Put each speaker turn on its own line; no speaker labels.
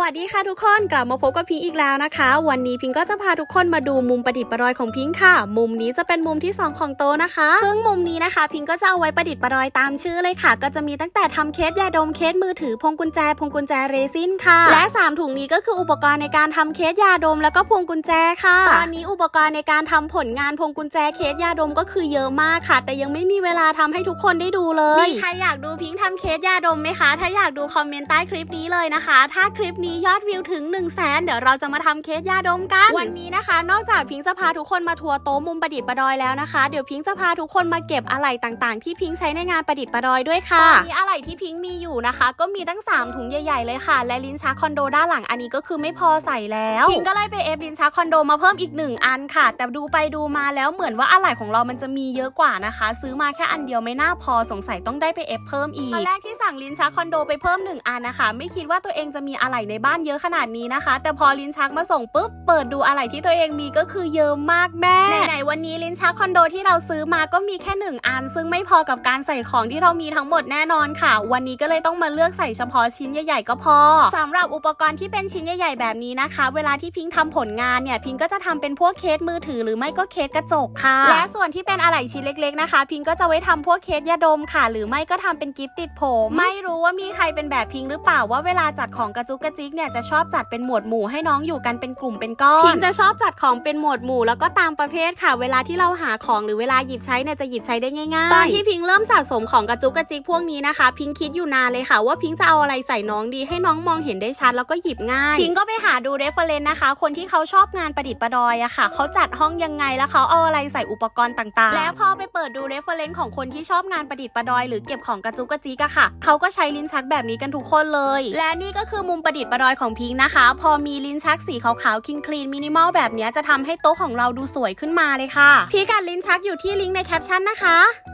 วัสดีค่ะทุกคนกลับมาพบกับพิงอีกแล้วนะคะ วันนี้พิงก็จะพาทุกคนมาดูมุมประดิษฐ์ประดอยของพิงค่ะ มุมนี้จะเป็นมุมที่ 2 ของโตนะคะ ซึ่งมุมนี้นะคะ พิงก็จะเอาไว้ประดิษฐ์ประดอยตามชื่อเลยค่ะ ก็จะมีตั้งแต่ทำเคสยาดมเคสมือถือพวงกุญแจพวงกุญแจเรซินค่ะ และ 3 ถุงนี้ก็คืออุปกรณ์ในการทำเคสยาดมแล้วก็พวงกุญแจค่ะตอนนี้อุปกรณ์ในการทำผลงานพวงกุญแจเคสยาดมก็คือเยอะมากค่ะ แต่ยังไม่มีเวลาทำให้ทุกคนได้ดูเลยมีใครอยากดูพิงค์ทำเคสยาดมไหมคะ ถ้าอยากดูคอมเมนต์ใต้คลิปนี้เลยนะคะ ถ้าคลิปนี้ยอดวิวถึง 1 0 0 0 0แสนเดี๋ยวเราจะมาทำเคสยาดมกัน วันนี้นะคะ นอกจากพิงค์จะพาทุกคนมาทัวร์โต๊ะมุมประดิษฐ์ประดอยแล้วนะคะ เดี๋ยวพิงค์จะพาทุกคนมาเก็บอะไหล่ต่างๆ ที่พิงค์ใช้ในงานประดิษฐ์ประดอยด้วยค่ะตอนนี้อะไหล่ที่พิงค์มีอยู่นะคะ ก็มีตั้ง 3 ถุงใหญ่ๆเลยค่ะ และลิ้นชักคอนโดด้านหลังอันนี้ก็คือไม่พอใส่แล้วพิงค์ก็เลยไปเอฟลิ้นชักคอนโดมาเพิ่มอีกหนึ่งอันค่ะ แต่ดูไปดูมาแล้วเหมือนว่าอะไหล่ของเรามันจะมีเยอะกว่านะคะ ซื้อมาแค่อันเดียวไม่น่าพอสงสัยต้องได้ไปเอฟเพิ่มอีกตอนแรกที่สั่งลิ้นชักคอนโดไปเพิ่มหนึ่งอันนะคะไม่คิดว่าตัวเองจะมีอะไหล่ในบ้านเยอะขนาดนี้นะคะ แต่พอลิ้นชักมาส่งปุ๊บเปิดดูอะไหล่ที่ตัวเองมีก็คือเยอะมากแม่ไหนๆวันนี้ลิ้นชักคอนโดที่เราซื้อมาก็มีแค่หนึ่งอัน ซึ่งไม่พอกับการใส่ของที่เรามีทั้งหมดแน่นอนค่ะ วันนี้ก็เลยต้องมาเลือกใส่เฉพาะชิ้นใหญ่ๆก็พอสำหรับอุปกรณ์ที่เป็นชิ้นใหญ่ๆแบบนี้นะคะ เวลาที่พิงค์ทำผลงานเนี่ยพิงก็จะทำเป็นพวกเคสมือถือหรือไม่ก็เคสกระจกค่ะ และส่วนที่เป็นอะไหล่ชิ้นเล็ก ๆนะคะ พิงก็จะไว้ทำพวกเคสยาดมค่ะ หรือไม่ก็ทำเป็นกิฟต์ติดผม ไม่รู้ว่ามีใครเป็นแบบพิงหรือเปล่าว่าเวลาจัดของกระจุกกระจิกเนี่ยจะชอบจัดเป็นหมวดหมู่ให้น้องอยู่กันเป็นกลุ่มเป็นก้อนพิงค์จะชอบจัดของเป็นหมวดหมู่แล้วก็ตามประเภทค่ะ เวลาที่เราหาของหรือเวลาหยิบใช้เนี่ยจะหยิบใช้ได้ง่ายๆตอนที่พิงค์เริ่มสะสมของกระจุกกระจิกพวกนี้นะคะ พิงค์คิดอยู่นานเลยค่ะ ว่าพิงค์จะเอาอะไรใส่น้องดีให้น้องมองเห็นได้ชัดแล้วก็หยิบง่าย พิงค์ก็ไปหาดูเรฟเฟรนนะคะ คนที่เขาชอบงานประดิษฐ์ประดอยอะค่ะเขาจัดห้องยังไงแล้วเขาเอาอะไรใส่อุปกรณ์ต่างๆ แล้วพอไปเปิดดูเรฟเฟรนของคนที่ชอบงานประดิษฐ์ประดอย หรือเก็บของกระจุกกระจิกอะค่ะเขาก็ใช้ลิ้นชักแบบนี้กันทุกคนเลย และนี่ก็คือมุมประดิษฐ์ประดอยของพิงนะคะ พอมีลิ้นชักสีขาวๆคินคลีนมินิมอลแบบนี้จะทำให้โต๊ะของเราดูสวยขึ้นมาเลยค่ะ พิกัดลิ้นชักอยู่ที่ลิงก์ในแคปชั่นนะคะ